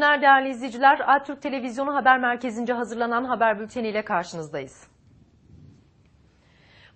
Günler değerli izleyiciler. Altürk Televizyonu Haber Merkezi'nce hazırlanan haber bülteniyle karşınızdayız.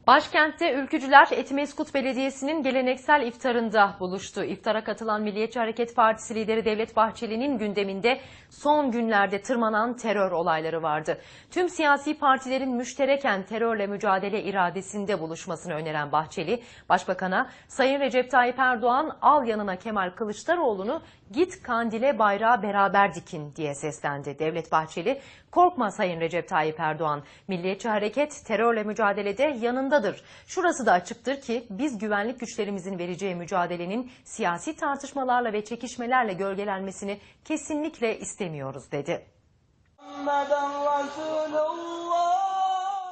Başkentte ülkücüler Etimeskut Belediyesi'nin geleneksel iftarında buluştu. İftara katılan Milliyetçi Hareket Partisi lideri Devlet Bahçeli'nin gündeminde son günlerde tırmanan terör olayları vardı. Tüm siyasi partilerin müştereken terörle mücadele iradesinde buluşmasını öneren Bahçeli, Başbakan'a Sayın Recep Tayyip Erdoğan al yanına Kemal Kılıçdaroğlu'nu git kandile bayrağı beraber dikin diye seslendi. Devlet Bahçeli, korkma Sayın Recep Tayyip Erdoğan, Milliyetçi Hareket terörle mücadelede yanındadır. Şurası da açıktır ki biz güvenlik güçlerimizin vereceği mücadelenin siyasi tartışmalarla ve çekişmelerle gölgelenmesini kesinlikle istemiyoruz dedi.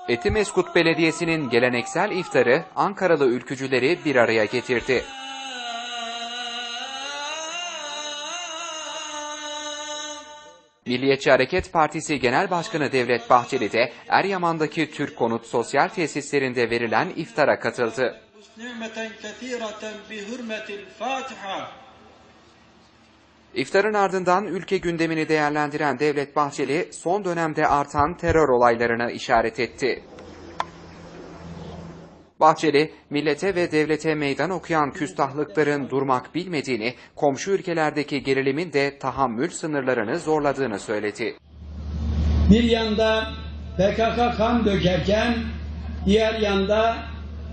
Etimeskut Belediyesi'nin geleneksel iftarı Ankaralı ülkücüleri bir araya getirdi. Milliyetçi Hareket Partisi Genel Başkanı Devlet Bahçeli de Eryaman'daki Türk Konut Sosyal Tesislerinde verilen iftara katıldı. İftarın ardından ülke gündemini değerlendiren Devlet Bahçeli, son dönemde artan terör olaylarına işaret etti. Bahçeli, millete ve devlete meydan okuyan küstahlıkların durmak bilmediğini, komşu ülkelerdeki gerilimin de tahammül sınırlarını zorladığını söyledi. Bir yanda PKK kan dökerken diğer yanda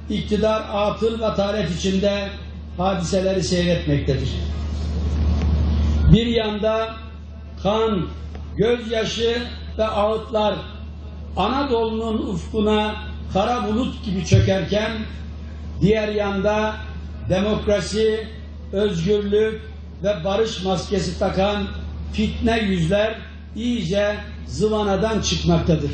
iktidar atıl ve taret içinde hadiseleri seyretmektedir. Bir yanda kan, gözyaşı ve ağıtlar Anadolu'nun ufkuna kara bulut gibi çökerken diğer yanda demokrasi, özgürlük ve barış maskesi takan fitne yüzler iyice zıvanadan çıkmaktadır.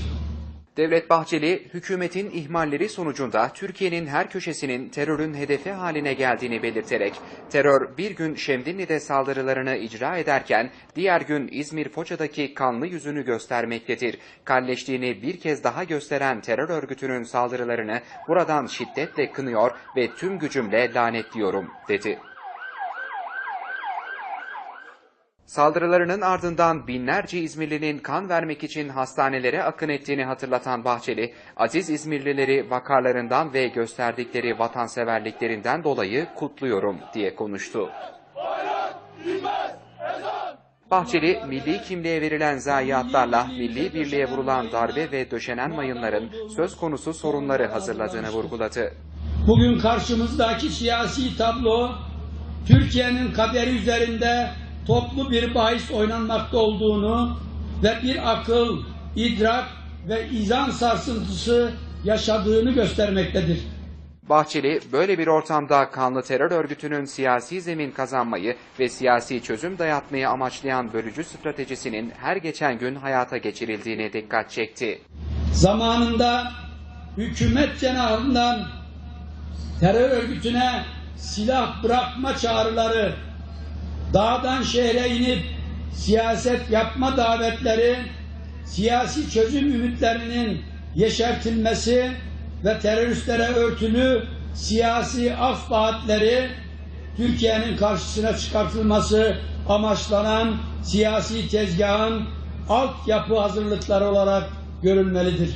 Devlet Bahçeli, hükümetin ihmalleri sonucunda Türkiye'nin her köşesinin terörün hedefi haline geldiğini belirterek, terör bir gün Şemdinli'de saldırılarını icra ederken, diğer gün İzmir Foça'daki kanlı yüzünü göstermektedir. Kalleşliğini bir kez daha gösteren terör örgütünün saldırılarını buradan şiddetle kınıyor ve tüm gücümle lanetliyorum, dedi. Saldırılarının ardından binlerce İzmirlinin kan vermek için hastanelere akın ettiğini hatırlatan Bahçeli, aziz İzmirlileri vakarlarından ve gösterdikleri vatanseverliklerinden dolayı kutluyorum diye konuştu. Bahçeli, milli kimliğe verilen zayiatlarla milli birliğe vurulan darbe ve döşenen mayınların söz konusu sorunları hazırladığını vurguladı. Bugün karşımızdaki siyasi tablo Türkiye'nin kaderi üzerinde toplu bir bahis oynanmakta olduğunu ve bir akıl, idrak ve izan sarsıntısı yaşadığını göstermektedir. Bahçeli, böyle bir ortamda kanlı terör örgütünün siyasi zemin kazanmayı ve siyasi çözüm dayatmayı amaçlayan bölücü stratejisinin her geçen gün hayata geçirildiğine dikkat çekti. Zamanında hükümet cenahından terör örgütüne silah bırakma çağrıları, dağdan şehre inip siyaset yapma davetleri, siyasi çözüm ümitlerinin yeşertilmesi ve teröristlere örtülü siyasi af vaatleri Türkiye'nin karşısına çıkartılması amaçlanan siyasi tezgahın altyapı hazırlıkları olarak görülmelidir.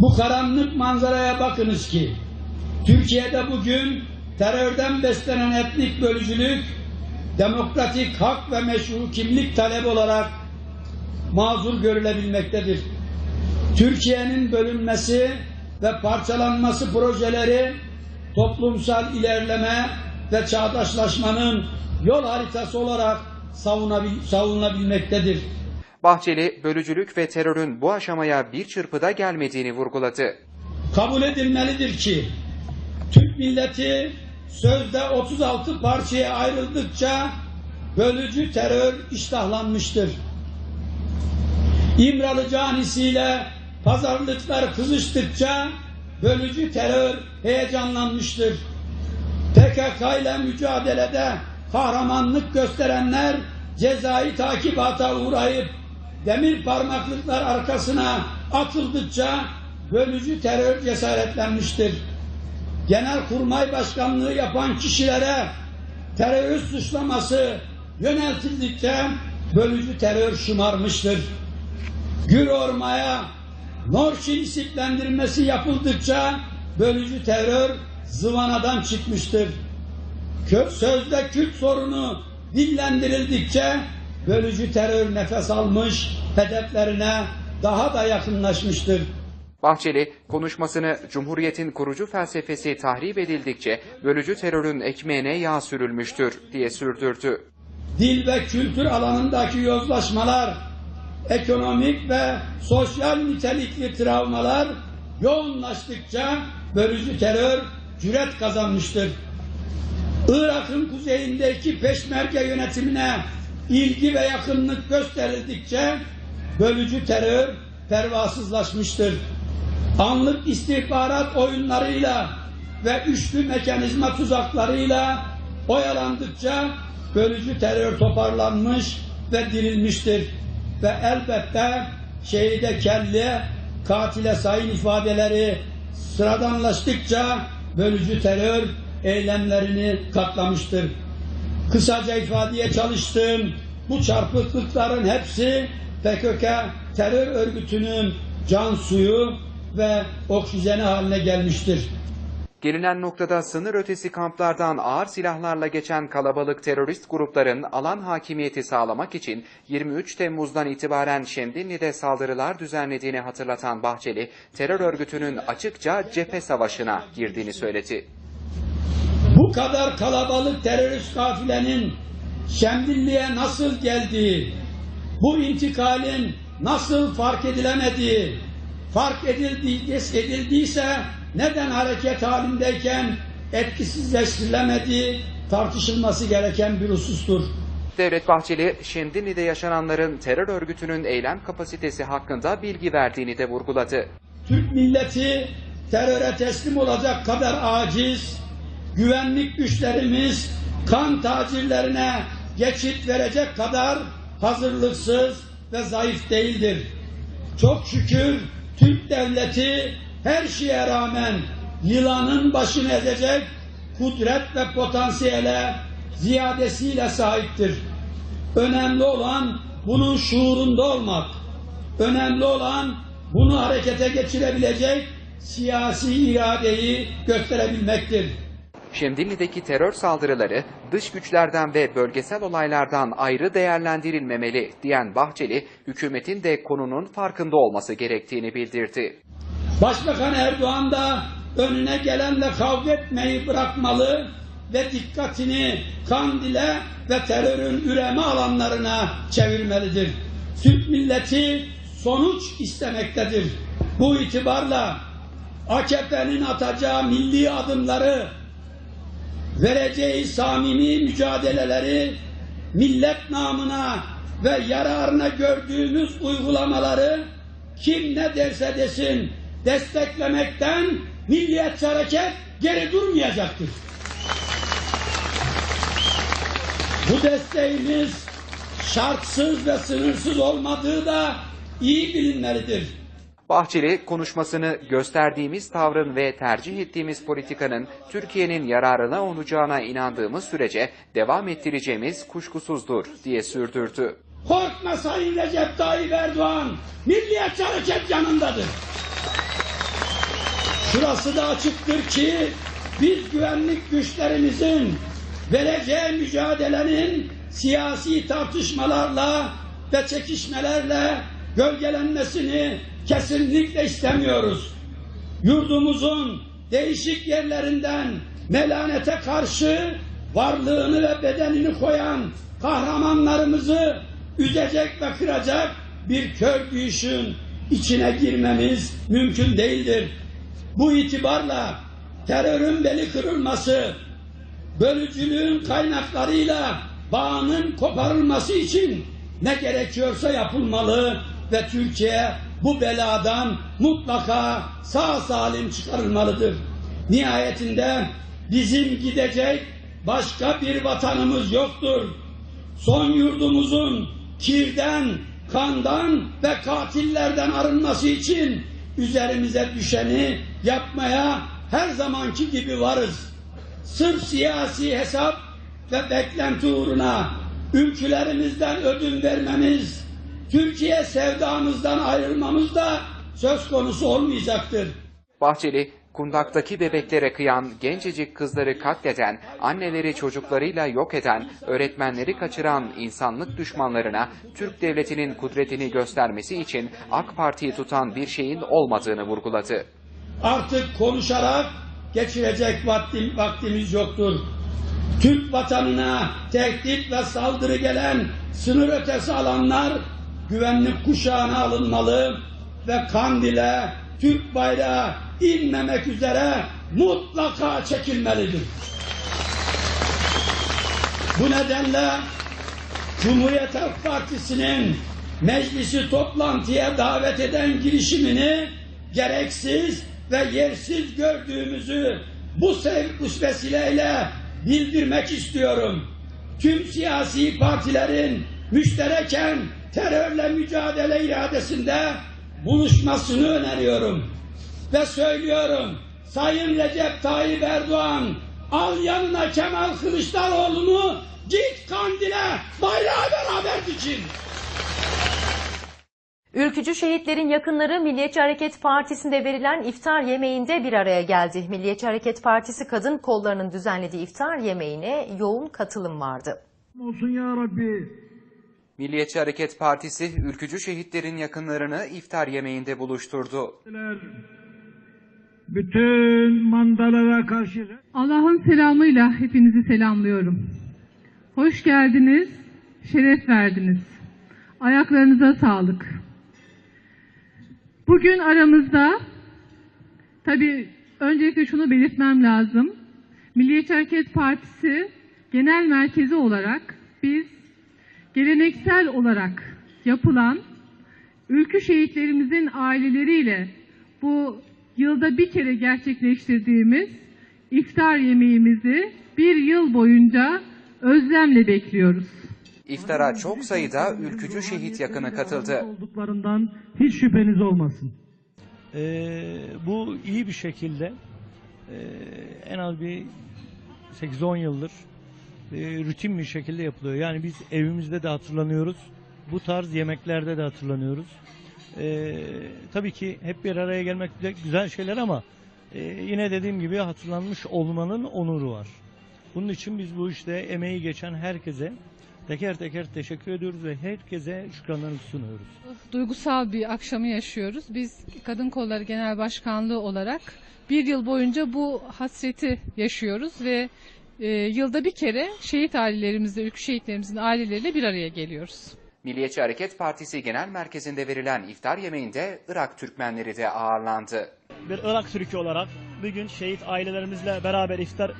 Bu karanlık manzaraya bakınız ki Türkiye'de bugün terörden beslenen etnik bölücülük demokratik hak ve meşru kimlik talebi olarak mazur görülebilmektedir. Türkiye'nin bölünmesi ve parçalanması projeleri toplumsal ilerleme ve çağdaşlaşmanın yol haritası olarak savunabil, savunabilmektedir. Bahçeli, bölücülük ve terörün bu aşamaya bir çırpıda gelmediğini vurguladı. Kabul edilmelidir ki Türk milleti sözde 36 parçaya ayrıldıkça bölücü terör iştahlanmıştır. İmralı canisiyle pazarlıklar kızıştıkça bölücü terör heyecanlanmıştır. PKK ile mücadelede kahramanlık gösterenler cezai takibata uğrayıp demir parmaklıklar arkasına atıldıkça bölücü terör cesaretlenmiştir. Genelkurmay Başkanlığı yapan kişilere terörist suçlaması yöneltildikçe bölücü terör şımarmıştır. Gür ormaya Norşin isiplendirmesi yapıldıkça bölücü terör zıvanadan çıkmıştır. Sözde Kürt sorunu dillendirildikçe bölücü terör nefes almış, hedeflerine daha da yakınlaşmıştır. Bahçeli, konuşmasını Cumhuriyet'in kurucu felsefesi tahrip edildikçe bölücü terörün ekmeğine yağ sürülmüştür diye sürdürdü. dil ve kültür alanındaki yozlaşmalar, ekonomik ve sosyal nitelikli travmalar yoğunlaştıkça bölücü terör cüret kazanmıştır. Irak'ın kuzeyindeki peşmerge yönetimine ilgi ve yakınlık gösterildikçe bölücü terör pervasızlaşmıştır. Anlık istihbarat oyunlarıyla ve üçlü mekanizma tuzaklarıyla oyalandıkça bölücü terör toparlanmış ve dirilmiştir. Ve elbette şehide kelle, katile sayın ifadeleri sıradanlaştıkça bölücü terör eylemlerini katlamıştır. Kısaca ifadeye çalıştığım bu çarpıklıkların hepsi PKK terör örgütünün can suyu ve oksijeni haline gelmiştir. Gelinen noktada sınır ötesi kamplardan ağır silahlarla geçen kalabalık terörist grupların alan hakimiyeti sağlamak için 23 Temmuz'dan itibaren Şemdinli'de saldırılar düzenlediğini hatırlatan Bahçeli, terör örgütünün açıkça cephe savaşına girdiğini söyledi. Bu kadar kalabalık terörist kafilenin Şemdinli'ye nasıl geldiği, bu intikalin nasıl fark edilemediği, fark edildi- edildiyse neden hareket halindeyken etkisizleştirilemediği tartışılması gereken bir husustur. Devlet Bahçeli, Şemdinli'de yaşananların terör örgütünün eylem kapasitesi hakkında bilgi verdiğini de vurguladı. Türk milleti teröre teslim olacak kadar aciz, güvenlik güçlerimiz kan tacirlerine geçit verecek kadar hazırlıksız ve zayıf değildir. Çok şükür Türk devleti her şeye rağmen yılanın başını ezecek kudret ve potansiyele ziyadesiyle sahiptir. Önemli olan bunun şuurunda olmak. Önemli olan bunu harekete geçirebilecek siyasi iradeyi gösterebilmektir. Şemdinli'deki terör saldırıları dış güçlerden ve bölgesel olaylardan ayrı değerlendirilmemeli diyen Bahçeli, hükümetin de konunun farkında olması gerektiğini bildirdi. Başbakan Erdoğan da önüne gelenle kavga etmeyi bırakmalı ve dikkatini Kandil'e ve terörün üreme alanlarına çevirmelidir. Türk milleti sonuç istemektedir. Bu itibarla AKP'nin atacağı milli adımları, vereceği samimi mücadeleleri, millet namına ve yararına gördüğümüz uygulamaları kim ne derse desin desteklemekten Milliyetçi Hareket geri durmayacaktır. Bu desteğimiz şartsız ve sınırsız olmadığı da iyi bilinmelidir. Bahçeli konuşmasını gösterdiğimiz tavrın ve tercih ettiğimiz politikanın Türkiye'nin yararına olacağına inandığımız sürece devam ettireceğimiz kuşkusuzdur diye sürdürdü. Korkma Sayın Recep Tayyip Erdoğan, Milliyetçi Hareket yanındadır. Şurası da açıktır ki biz güvenlik güçlerimizin vereceği mücadelenin siyasi tartışmalarla ve çekişmelerle gölgelenmesini kesinlikle istemiyoruz. Yurdumuzun değişik yerlerinden melanete karşı varlığını ve bedenini koyan kahramanlarımızı üzecek ve kıracak bir kör büyüşün içine girmemiz mümkün değildir. Bu itibarla terörün beli kırılması, bölücülüğün kaynaklarıyla bağının koparılması için ne gerekiyorsa yapılmalı ve Türkiye bu beladan mutlaka sağ salim çıkarılmalıdır. Nihayetinde bizim gidecek başka bir vatanımız yoktur. Son yurdumuzun kirden, kandan ve katillerden arınması için üzerimize düşeni yapmaya her zamanki gibi varız. Sırf siyasi hesap ve beklenti uğruna ülkülerimizden ödün vermemiz, Türkiye sevdamızdan ayrılmamız da söz konusu olmayacaktır. Bahçeli, kundaktaki bebeklere kıyan, gencecik kızları katleden, anneleri çocuklarıyla yok eden, öğretmenleri kaçıran insanlık düşmanlarına Türk devletinin kudretini göstermesi için AK Parti'yi tutan bir şeyin olmadığını vurguladı. Artık konuşarak geçirecek vaktim, vaktimiz yoktur. Türk vatanına tehdit ve saldırı gelen sınır ötesi alanlar güvenlik kuşağına alınmalı ve Kandil'e Türk bayrağı inmemek üzere mutlaka çekilmelidir. Bu nedenle Cumhuriyet Halk Partisi'nin meclisi toplantıya davet eden girişimini gereksiz ve yersiz gördüğümüzü bu, sev bu vesileyle bildirmek istiyorum. Tüm siyasi partilerin müştereken terörle mücadele iradesinde buluşmasını öneriyorum. Ve söylüyorum Sayın Recep Tayyip Erdoğan al yanına Kemal Kılıçdaroğlu'nu git Kandil'e bayrağı beraber dikin. Ülkücü şehitlerin yakınları Milliyetçi Hareket Partisi'nde verilen iftar yemeğinde bir araya geldi. Milliyetçi Hareket Partisi kadın kollarının düzenlediği iftar yemeğine yoğun katılım vardı. olsun ya Rabbi. Milliyetçi Hareket Partisi, ülkücü şehitlerin yakınlarını iftar yemeğinde buluşturdu. Bütün mandalara karşı Allah'ın selamıyla hepinizi selamlıyorum. Hoş geldiniz, şeref verdiniz. Ayaklarınıza sağlık. Bugün aramızda, tabii öncelikle şunu belirtmem lazım. Milliyetçi Hareket Partisi Genel Merkezi olarak biz geleneksel olarak yapılan ülkü şehitlerimizin aileleriyle bu yılda bir kere gerçekleştirdiğimiz iftar yemeğimizi bir yıl boyunca özlemle bekliyoruz. İftara çok sayıda ülkücü şehit yakını katıldı. olduklarından hiç şüpheniz olmasın. Ee, bu iyi bir şekilde e, en az bir 8-10 yıldır rutin bir şekilde yapılıyor. Yani biz evimizde de hatırlanıyoruz. Bu tarz yemeklerde de hatırlanıyoruz. Ee, tabii ki hep bir araya gelmek güzel- güzel şeyler ama e, yine dediğim gibi hatırlanmış olmanın onuru var. Bunun için biz bu işte emeği geçen herkese teker teker teşekkür ediyoruz ve herkese şükranlarımızı sunuyoruz. duygusal bir akşamı yaşıyoruz. Biz Kadın Kolları Genel Başkanlığı olarak bir yıl boyunca bu hasreti yaşıyoruz ve e, yılda bir kere şehit ailelerimizle, ülkü şehitlerimizin aileleriyle bir araya geliyoruz. Milliyetçi Hareket Partisi Genel Merkezi'nde verilen iftar yemeğinde Irak Türkmenleri de ağırlandı. bir Irak Türk'ü olarak bugün şehit ailelerimizle beraber iftar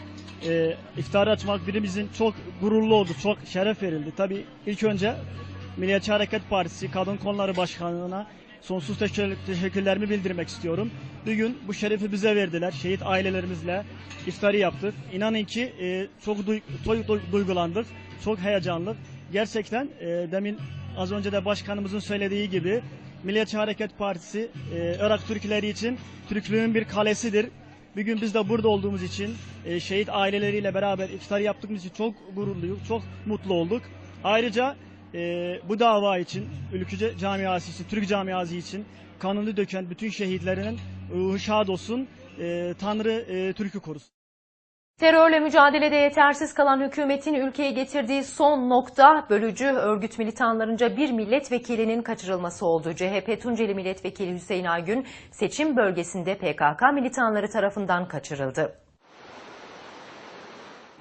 e, iftarı açmak birimizin çok gururlu oldu, çok şeref verildi. Tabii ilk önce Milliyetçi Hareket Partisi Kadın Konuları Başkanlığı'na sonsuz teşekkür- teşekkürlerimi bildirmek istiyorum. Bugün bu şerefi bize verdiler. Şehit ailelerimizle iftarı yaptık. İnanın ki e, çok duy- duy- duygulandık, çok heyecanlı. Gerçekten e, demin az önce de başkanımızın söylediği gibi Milliyetçi Hareket Partisi e, Irak Türkleri için Türklüğün bir kalesidir. Bugün biz de burada olduğumuz için e, şehit aileleriyle beraber iftar yaptığımız için çok gururluyuz, çok mutlu olduk. Ayrıca e, bu dava için, ülküce camiası için, Türk camiası için kanını döken bütün şehitlerinin ruhu şad olsun, e, Tanrı e, Türk'ü korusun. Terörle mücadelede yetersiz kalan hükümetin ülkeye getirdiği son nokta bölücü örgüt militanlarınca bir milletvekilinin kaçırılması oldu. CHP Tunceli Milletvekili Hüseyin Aygün seçim bölgesinde PKK militanları tarafından kaçırıldı.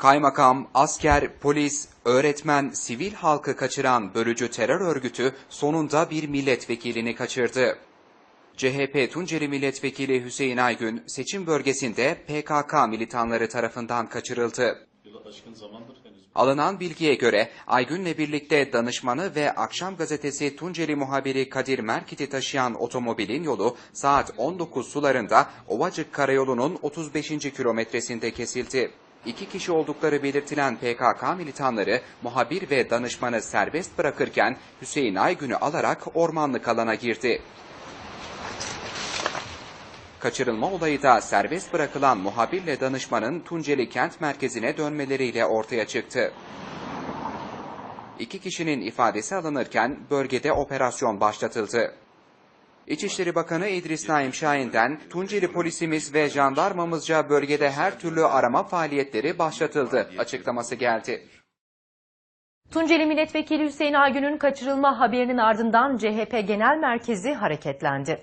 Kaymakam, asker, polis, öğretmen, sivil halkı kaçıran bölücü terör örgütü sonunda bir milletvekilini kaçırdı. CHP Tunceli Milletvekili Hüseyin Aygün seçim bölgesinde PKK militanları tarafından kaçırıldı. Alınan bilgiye göre Aygün'le birlikte danışmanı ve Akşam Gazetesi Tunceli muhabiri Kadir Merkit'i taşıyan otomobilin yolu saat 19 sularında Ovacık Karayolu'nun 35. kilometresinde kesildi. İki kişi oldukları belirtilen PKK militanları muhabir ve danışmanı serbest bırakırken Hüseyin Aygün'ü alarak ormanlık alana girdi. Kaçırılma olayı da serbest bırakılan muhabirle danışmanın Tunceli kent merkezine dönmeleriyle ortaya çıktı. iki kişinin ifadesi alınırken bölgede operasyon başlatıldı. İçişleri Bakanı İdris Naim Şahin'den Tunceli polisimiz ve jandarmamızca bölgede her türlü arama faaliyetleri başlatıldı açıklaması geldi. Tunceli Milletvekili Hüseyin Aygün'ün kaçırılma haberinin ardından CHP Genel Merkezi hareketlendi.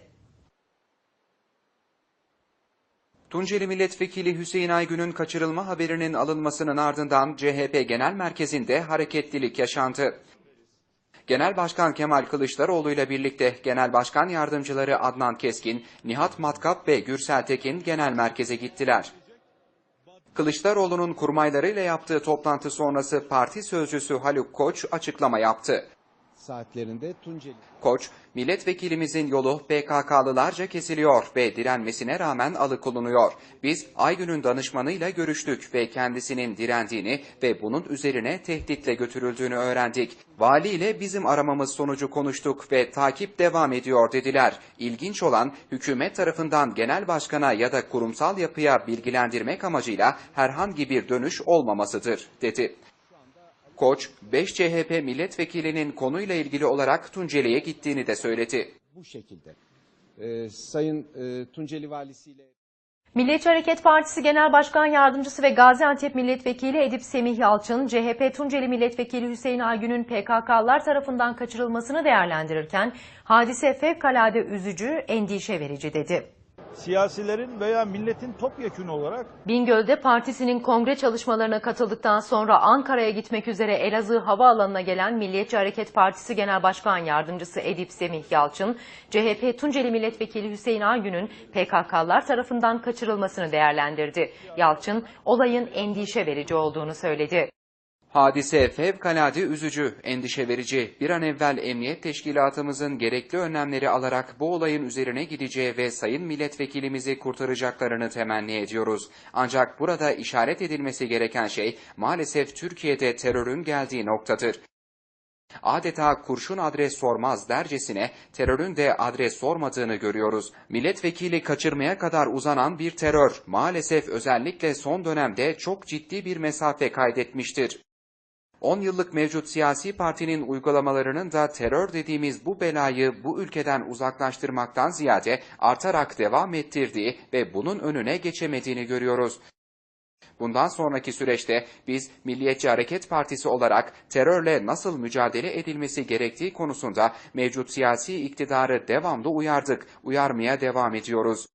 Tunceli Milletvekili Hüseyin Aygün'ün kaçırılma haberinin alınmasının ardından CHP Genel Merkezi'nde hareketlilik yaşandı. Genel Başkan Kemal Kılıçdaroğlu ile birlikte Genel Başkan Yardımcıları Adnan Keskin, Nihat Matkap ve Gürsel Tekin genel merkeze gittiler. Kılıçdaroğlu'nun kurmaylarıyla yaptığı toplantı sonrası parti sözcüsü Haluk Koç açıklama yaptı. Saatlerinde Tunceli Koç, milletvekilimizin yolu PKK'lılarca kesiliyor ve direnmesine rağmen alıkonunuyor. Biz Aygün'ün danışmanıyla görüştük ve kendisinin direndiğini ve bunun üzerine tehditle götürüldüğünü öğrendik. Valiyle bizim aramamız sonucu konuştuk ve takip devam ediyor dediler. İlginç olan hükümet tarafından genel başkana ya da kurumsal yapıya bilgilendirmek amacıyla herhangi bir dönüş olmamasıdır, dedi. Koç, 5 CHP milletvekilinin konuyla ilgili olarak Tunceli'ye gittiğini de söyledi. bu şekilde. Ee, Sayın e, Tunceli Valisiyle Milliyetçi Hareket Partisi Genel Başkan Yardımcısı ve Gaziantep Milletvekili Edip Semih Yalçın, CHP Tunceli Milletvekili Hüseyin Aygün'ün PKK'lar tarafından kaçırılmasını değerlendirirken, hadise fevkalade üzücü, endişe verici dedi. Siyasilerin veya milletin topyekün olarak Bingöl'de partisinin kongre çalışmalarına katıldıktan sonra Ankara'ya gitmek üzere Elazığ Havaalanı'na gelen Milliyetçi Hareket Partisi Genel Başkan Yardımcısı Edip Semih Yalçın, CHP Tunceli Milletvekili Hüseyin Aygün'ün PKK'lar tarafından kaçırılmasını değerlendirdi. Yalçın, olayın endişe verici olduğunu söyledi. Hadise fevkalade üzücü, endişe verici. Bir an evvel emniyet teşkilatımızın gerekli önlemleri alarak bu olayın üzerine gideceği ve sayın milletvekilimizi kurtaracaklarını temenni ediyoruz. Ancak burada işaret edilmesi gereken şey maalesef Türkiye'de terörün geldiği noktadır. Adeta kurşun adres sormaz dercesine terörün de adres sormadığını görüyoruz. Milletvekili kaçırmaya kadar uzanan bir terör maalesef özellikle son dönemde çok ciddi bir mesafe kaydetmiştir. 10 yıllık mevcut siyasi partinin uygulamalarının da terör dediğimiz bu belayı bu ülkeden uzaklaştırmaktan ziyade artarak devam ettirdiği ve bunun önüne geçemediğini görüyoruz. Bundan sonraki süreçte biz Milliyetçi Hareket Partisi olarak terörle nasıl mücadele edilmesi gerektiği konusunda mevcut siyasi iktidarı devamlı uyardık, uyarmaya devam ediyoruz.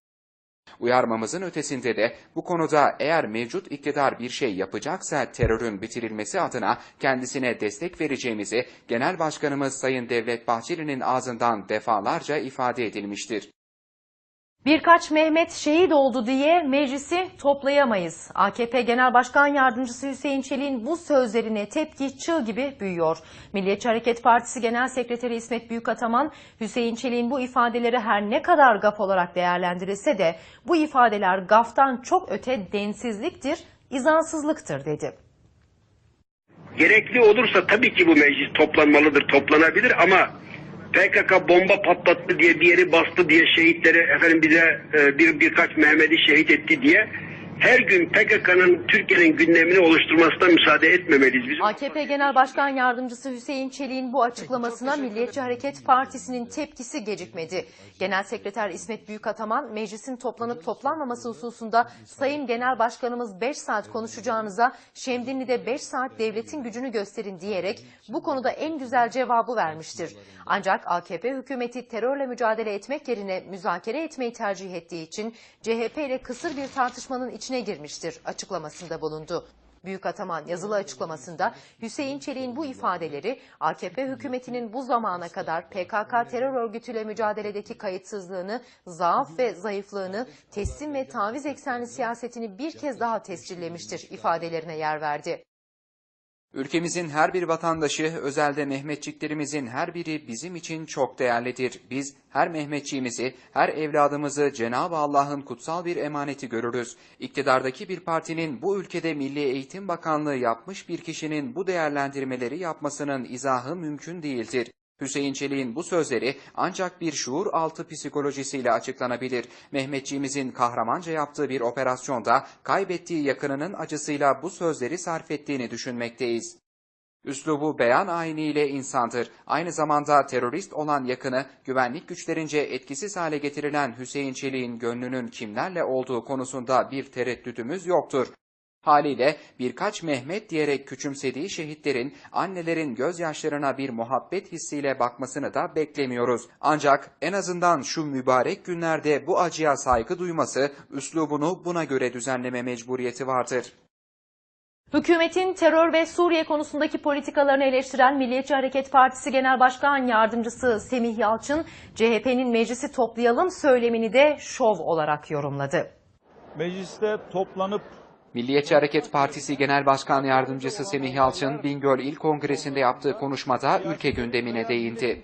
Uyarmamızın ötesinde de bu konuda eğer mevcut iktidar bir şey yapacaksa terörün bitirilmesi adına kendisine destek vereceğimizi Genel Başkanımız Sayın Devlet Bahçeli'nin ağzından defalarca ifade edilmiştir. Birkaç Mehmet şehit oldu diye meclisi toplayamayız. AKP Genel Başkan Yardımcısı Hüseyin Çelik'in bu sözlerine tepki çığ gibi büyüyor. Milliyetçi Hareket Partisi Genel Sekreteri İsmet Büyükataman, Hüseyin Çelik'in bu ifadeleri her ne kadar gaf olarak değerlendirilse de bu ifadeler gaftan çok öte densizliktir, izansızlıktır dedi. Gerekli olursa tabii ki bu meclis toplanmalıdır, toplanabilir ama PKK bomba patlattı diye bir yeri bastı diye şehitleri efendim bize e, bir birkaç Mehmet'i şehit etti diye her gün PKK'nın Türkiye'nin gündemini oluşturmasına müsaade etmemeliyiz. Biz AKP Genel Başkan Yardımcısı Hüseyin Çelik'in bu açıklamasına Milliyetçi Hareket Partisi'nin tepkisi gecikmedi. Genel Sekreter İsmet Büyükataman, meclisin toplanıp toplanmaması hususunda Sayın Genel Başkanımız 5 saat konuşacağınıza Şemdinli'de 5 saat devletin gücünü gösterin diyerek bu konuda en güzel cevabı vermiştir. Ancak AKP hükümeti terörle mücadele etmek yerine müzakere etmeyi tercih ettiği için CHP ile kısır bir tartışmanın içine girmiştir açıklamasında bulundu. Büyük Ataman yazılı açıklamasında Hüseyin Çelik'in bu ifadeleri AKP hükümetinin bu zamana kadar PKK terör örgütüyle mücadeledeki kayıtsızlığını, zaaf ve zayıflığını, teslim ve taviz eksenli siyasetini bir kez daha tescillemiştir ifadelerine yer verdi. Ülkemizin her bir vatandaşı, özelde Mehmetçiklerimizin her biri bizim için çok değerlidir. Biz her Mehmetçiğimizi, her evladımızı Cenab-ı Allah'ın kutsal bir emaneti görürüz. İktidardaki bir partinin bu ülkede Milli Eğitim Bakanlığı yapmış bir kişinin bu değerlendirmeleri yapmasının izahı mümkün değildir. Hüseyin Çelik'in bu sözleri ancak bir şuur altı psikolojisiyle açıklanabilir. Mehmetçiğimizin kahramanca yaptığı bir operasyonda kaybettiği yakınının acısıyla bu sözleri sarf ettiğini düşünmekteyiz. Üslubu beyan ayiniyle insandır. Aynı zamanda terörist olan yakını güvenlik güçlerince etkisiz hale getirilen Hüseyin Çelik'in gönlünün kimlerle olduğu konusunda bir tereddüdümüz yoktur. Haliyle birkaç Mehmet diyerek küçümsediği şehitlerin annelerin gözyaşlarına bir muhabbet hissiyle bakmasını da beklemiyoruz. Ancak en azından şu mübarek günlerde bu acıya saygı duyması, üslubunu buna göre düzenleme mecburiyeti vardır. Hükümetin terör ve Suriye konusundaki politikalarını eleştiren Milliyetçi Hareket Partisi Genel Başkan Yardımcısı Semih Yalçın, CHP'nin meclisi toplayalım söylemini de şov olarak yorumladı. Mecliste toplanıp Milliyetçi Hareket Partisi Genel Başkan Yardımcısı Semih Yalçın, Bingöl İl Kongresi'nde yaptığı konuşmada ülke gündemine değindi.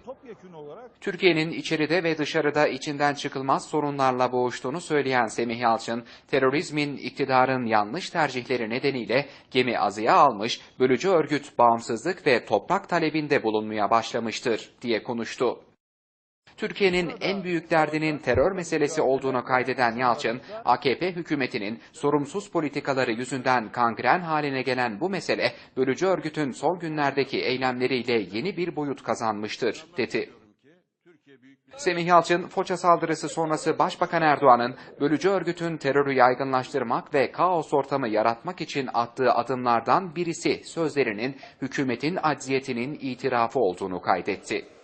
Türkiye'nin içeride ve dışarıda içinden çıkılmaz sorunlarla boğuştuğunu söyleyen Semih Yalçın, terörizmin iktidarın yanlış tercihleri nedeniyle gemi azıya almış, bölücü örgüt bağımsızlık ve toprak talebinde bulunmaya başlamıştır diye konuştu. Türkiye'nin en büyük derdinin terör meselesi olduğunu kaydeden Yalçın, AKP hükümetinin sorumsuz politikaları yüzünden kangren haline gelen bu mesele, bölücü örgütün son günlerdeki eylemleriyle yeni bir boyut kazanmıştır, dedi. Semih Yalçın, Foça saldırısı sonrası Başbakan Erdoğan'ın bölücü örgütün terörü yaygınlaştırmak ve kaos ortamı yaratmak için attığı adımlardan birisi sözlerinin hükümetin acziyetinin itirafı olduğunu kaydetti.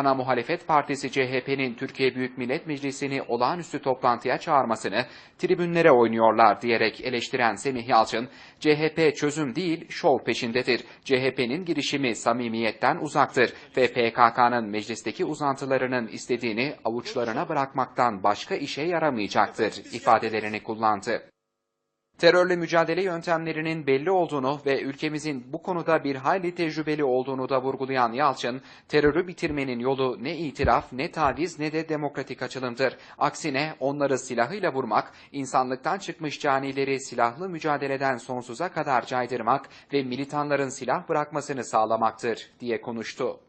Ana muhalefet partisi CHP'nin Türkiye Büyük Millet Meclisi'ni olağanüstü toplantıya çağırmasını tribünlere oynuyorlar diyerek eleştiren Semih Yalçın, CHP çözüm değil şov peşindedir. CHP'nin girişimi samimiyetten uzaktır ve PKK'nın meclisteki uzantılarının istediğini avuçlarına bırakmaktan başka işe yaramayacaktır ifadelerini kullandı. Terörle mücadele yöntemlerinin belli olduğunu ve ülkemizin bu konuda bir hayli tecrübeli olduğunu da vurgulayan Yalçın, terörü bitirmenin yolu ne itiraf, ne taviz ne de demokratik açılımdır. Aksine onları silahıyla vurmak, insanlıktan çıkmış canileri silahlı mücadeleden sonsuza kadar caydırmak ve militanların silah bırakmasını sağlamaktır diye konuştu.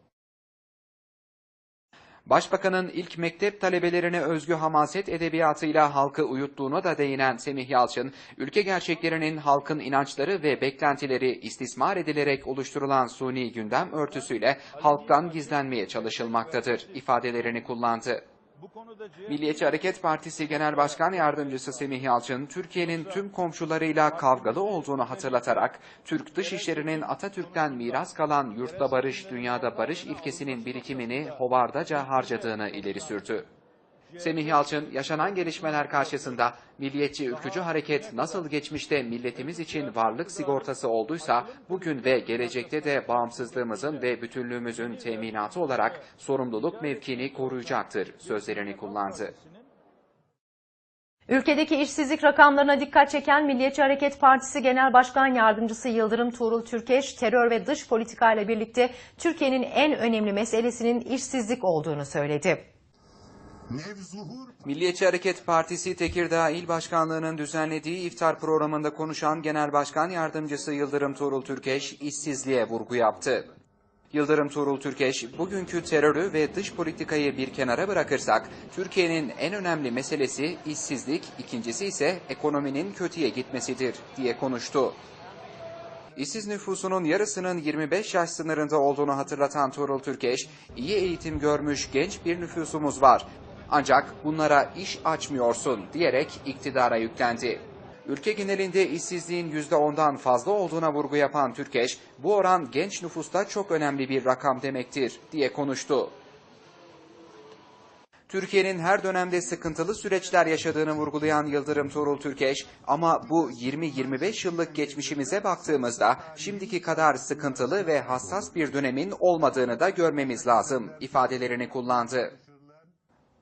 Başbakanın ilk mektep talebelerine özgü hamaset edebiyatıyla halkı uyuttuğuna da değinen Semih Yalçın, ülke gerçeklerinin halkın inançları ve beklentileri istismar edilerek oluşturulan suni gündem örtüsüyle halktan gizlenmeye çalışılmaktadır ifadelerini kullandı. Milliyetçi Hareket Partisi Genel Başkan Yardımcısı Semih Yalçın, Türkiye'nin tüm komşularıyla kavgalı olduğunu hatırlatarak, Türk dışişlerinin Atatürk'ten miras kalan yurtta barış, dünyada barış ilkesinin birikimini hovardaca harcadığını ileri sürdü. Semih Yalçın, yaşanan gelişmeler karşısında milliyetçi ülkücü hareket nasıl geçmişte milletimiz için varlık sigortası olduysa, bugün ve gelecekte de bağımsızlığımızın ve bütünlüğümüzün teminatı olarak sorumluluk mevkini koruyacaktır sözlerini kullandı. Ülkedeki işsizlik rakamlarına dikkat çeken Milliyetçi Hareket Partisi Genel Başkan Yardımcısı Yıldırım Tuğrul Türkeş, terör ve dış politika ile birlikte Türkiye'nin en önemli meselesinin işsizlik olduğunu söyledi. Milliyetçi Hareket Partisi Tekirdağ İl Başkanlığı'nın düzenlediği iftar programında konuşan Genel Başkan Yardımcısı Yıldırım Tuğrul Türkeş, işsizliğe vurgu yaptı. Yıldırım Tuğrul Türkeş, bugünkü terörü ve dış politikayı bir kenara bırakırsak, Türkiye'nin en önemli meselesi işsizlik, ikincisi ise ekonominin kötüye gitmesidir, diye konuştu. İşsiz nüfusunun yarısının 25 yaş sınırında olduğunu hatırlatan Tuğrul Türkeş, iyi eğitim görmüş genç bir nüfusumuz var. Ancak bunlara iş açmıyorsun diyerek iktidara yüklendi. Ülke genelinde işsizliğin %10'dan fazla olduğuna vurgu yapan Türkeş, bu oran genç nüfusta çok önemli bir rakam demektir diye konuştu. Türkiye'nin her dönemde sıkıntılı süreçler yaşadığını vurgulayan Yıldırım Tuğrul Türkeş, ama bu 20-25 yıllık geçmişimize baktığımızda şimdiki kadar sıkıntılı ve hassas bir dönemin olmadığını da görmemiz lazım ifadelerini kullandı.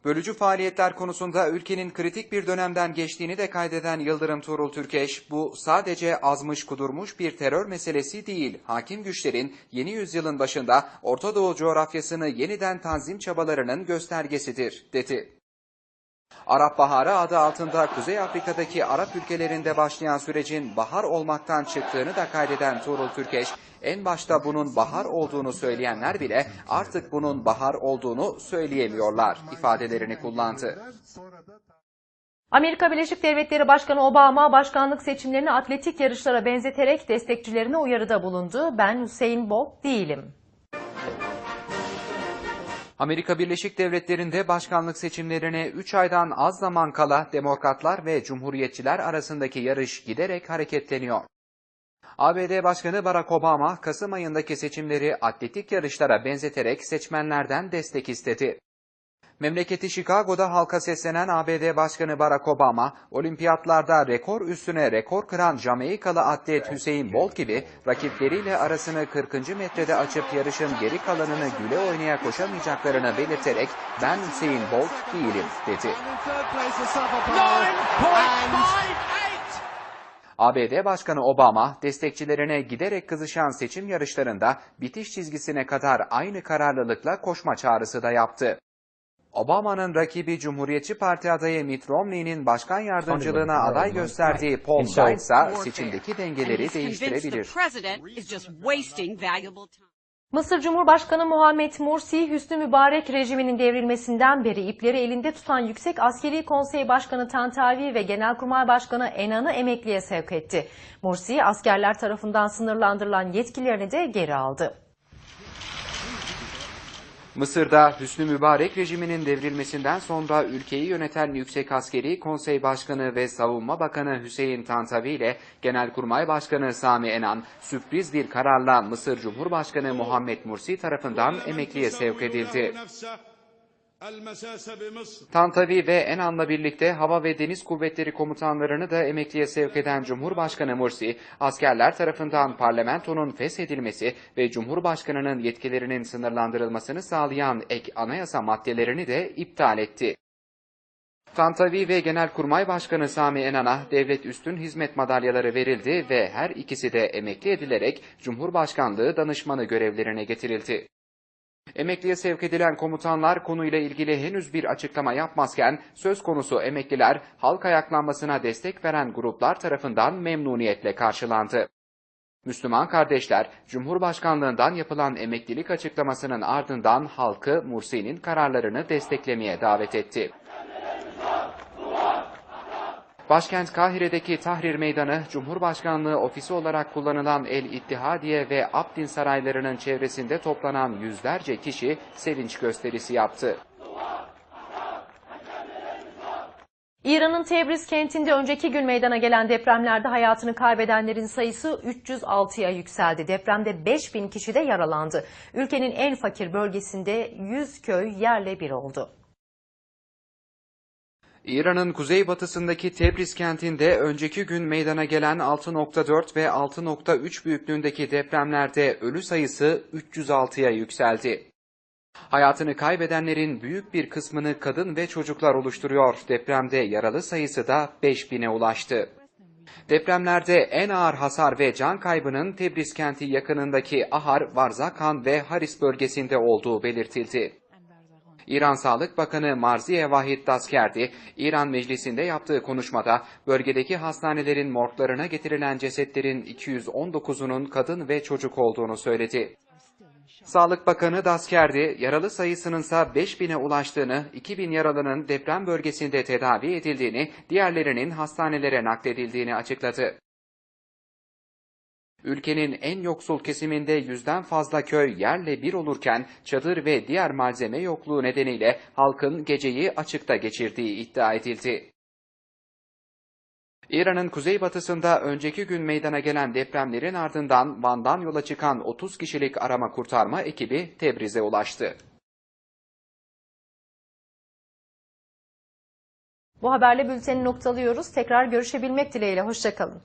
Bölücü faaliyetler konusunda ülkenin kritik bir dönemden geçtiğini de kaydeden Yıldırım Tuğrul Türkeş, bu sadece azmış kudurmuş bir terör meselesi değil, hakim güçlerin yeni yüzyılın başında Orta Doğu coğrafyasını yeniden tanzim çabalarının göstergesidir, dedi. Arap Baharı adı altında Kuzey Afrika'daki Arap ülkelerinde başlayan sürecin bahar olmaktan çıktığını da kaydeden Tuğrul Türkeş, en başta bunun bahar olduğunu söyleyenler bile artık bunun bahar olduğunu söyleyemiyorlar ifadelerini kullandı. Amerika Birleşik Devletleri Başkanı Obama başkanlık seçimlerini atletik yarışlara benzeterek destekçilerine uyarıda bulundu. Ben Hüseyin Bolt değilim. Amerika Birleşik Devletleri'nde başkanlık seçimlerine 3 aydan az zaman kala demokratlar ve cumhuriyetçiler arasındaki yarış giderek hareketleniyor. ABD Başkanı Barack Obama, Kasım ayındaki seçimleri atletik yarışlara benzeterek seçmenlerden destek istedi. Memleketi Chicago'da halka seslenen ABD Başkanı Barack Obama, olimpiyatlarda rekor üstüne rekor kıran Jamaikalı atlet Hüseyin Bolt gibi rakipleriyle arasını 40. metrede açıp yarışın geri kalanını güle oynaya koşamayacaklarını belirterek ben Hüseyin Bolt değilim dedi. ABD Başkanı Obama, destekçilerine giderek kızışan seçim yarışlarında bitiş çizgisine kadar aynı kararlılıkla koşma çağrısı da yaptı. Obama'nın rakibi Cumhuriyetçi Parti adayı Mitt Romney'nin başkan yardımcılığına aday gösterdiği Paul Ryan ise seçimdeki dengeleri değiştirebilir. Mısır Cumhurbaşkanı Muhammed Mursi, Hüsnü Mübarek rejiminin devrilmesinden beri ipleri elinde tutan Yüksek Askeri Konsey Başkanı Tantavi ve Genelkurmay Başkanı Enan'ı emekliye sevk etti. Mursi, askerler tarafından sınırlandırılan yetkilerini de geri aldı. Mısır'da Hüsnü Mübarek rejiminin devrilmesinden sonra ülkeyi yöneten Yüksek Askeri Konsey Başkanı ve Savunma Bakanı Hüseyin Tantavi ile Genelkurmay Başkanı Sami Enan sürpriz bir kararla Mısır Cumhurbaşkanı Muhammed Mursi tarafından emekliye sevk edildi. Tantavi ve Enan'la birlikte Hava ve Deniz Kuvvetleri komutanlarını da emekliye sevk eden Cumhurbaşkanı Mursi, askerler tarafından parlamentonun feshedilmesi ve Cumhurbaşkanının yetkilerinin sınırlandırılmasını sağlayan ek anayasa maddelerini de iptal etti. Tantavi ve Genelkurmay Başkanı Sami Enan'a devlet üstün hizmet madalyaları verildi ve her ikisi de emekli edilerek Cumhurbaşkanlığı danışmanı görevlerine getirildi. Emekliye sevk edilen komutanlar konuyla ilgili henüz bir açıklama yapmazken söz konusu emekliler halk ayaklanmasına destek veren gruplar tarafından memnuniyetle karşılandı. Müslüman kardeşler Cumhurbaşkanlığından yapılan emeklilik açıklamasının ardından halkı Mursi'nin kararlarını desteklemeye davet etti. Başkent Kahire'deki Tahrir Meydanı, Cumhurbaşkanlığı ofisi olarak kullanılan El İttihadiye ve Abdin saraylarının çevresinde toplanan yüzlerce kişi sevinç gösterisi yaptı. İran'ın Tebriz kentinde önceki gün meydana gelen depremlerde hayatını kaybedenlerin sayısı 306'ya yükseldi. Depremde 5000 kişi de yaralandı. Ülkenin en fakir bölgesinde 100 köy yerle bir oldu. İran'ın kuzeybatısındaki Tebriz kentinde önceki gün meydana gelen 6.4 ve 6.3 büyüklüğündeki depremlerde ölü sayısı 306'ya yükseldi. Hayatını kaybedenlerin büyük bir kısmını kadın ve çocuklar oluşturuyor. Depremde yaralı sayısı da 5000'e ulaştı. Depremlerde en ağır hasar ve can kaybının Tebriz kenti yakınındaki Ahar, Varzakan ve Haris bölgesinde olduğu belirtildi. İran Sağlık Bakanı Marziye Vahid Daskerdi, İran Meclisi'nde yaptığı konuşmada bölgedeki hastanelerin morglarına getirilen cesetlerin 219'unun kadın ve çocuk olduğunu söyledi. Sağlık Bakanı Daskerdi, yaralı sayısının ise 5000'e ulaştığını, 2000 yaralının deprem bölgesinde tedavi edildiğini, diğerlerinin hastanelere nakledildiğini açıkladı. Ülkenin en yoksul kesiminde yüzden fazla köy yerle bir olurken çadır ve diğer malzeme yokluğu nedeniyle halkın geceyi açıkta geçirdiği iddia edildi. İran'ın kuzeybatısında önceki gün meydana gelen depremlerin ardından Van'dan yola çıkan 30 kişilik arama kurtarma ekibi Tebriz'e ulaştı. Bu haberle bülteni noktalıyoruz. Tekrar görüşebilmek dileğiyle. Hoşçakalın.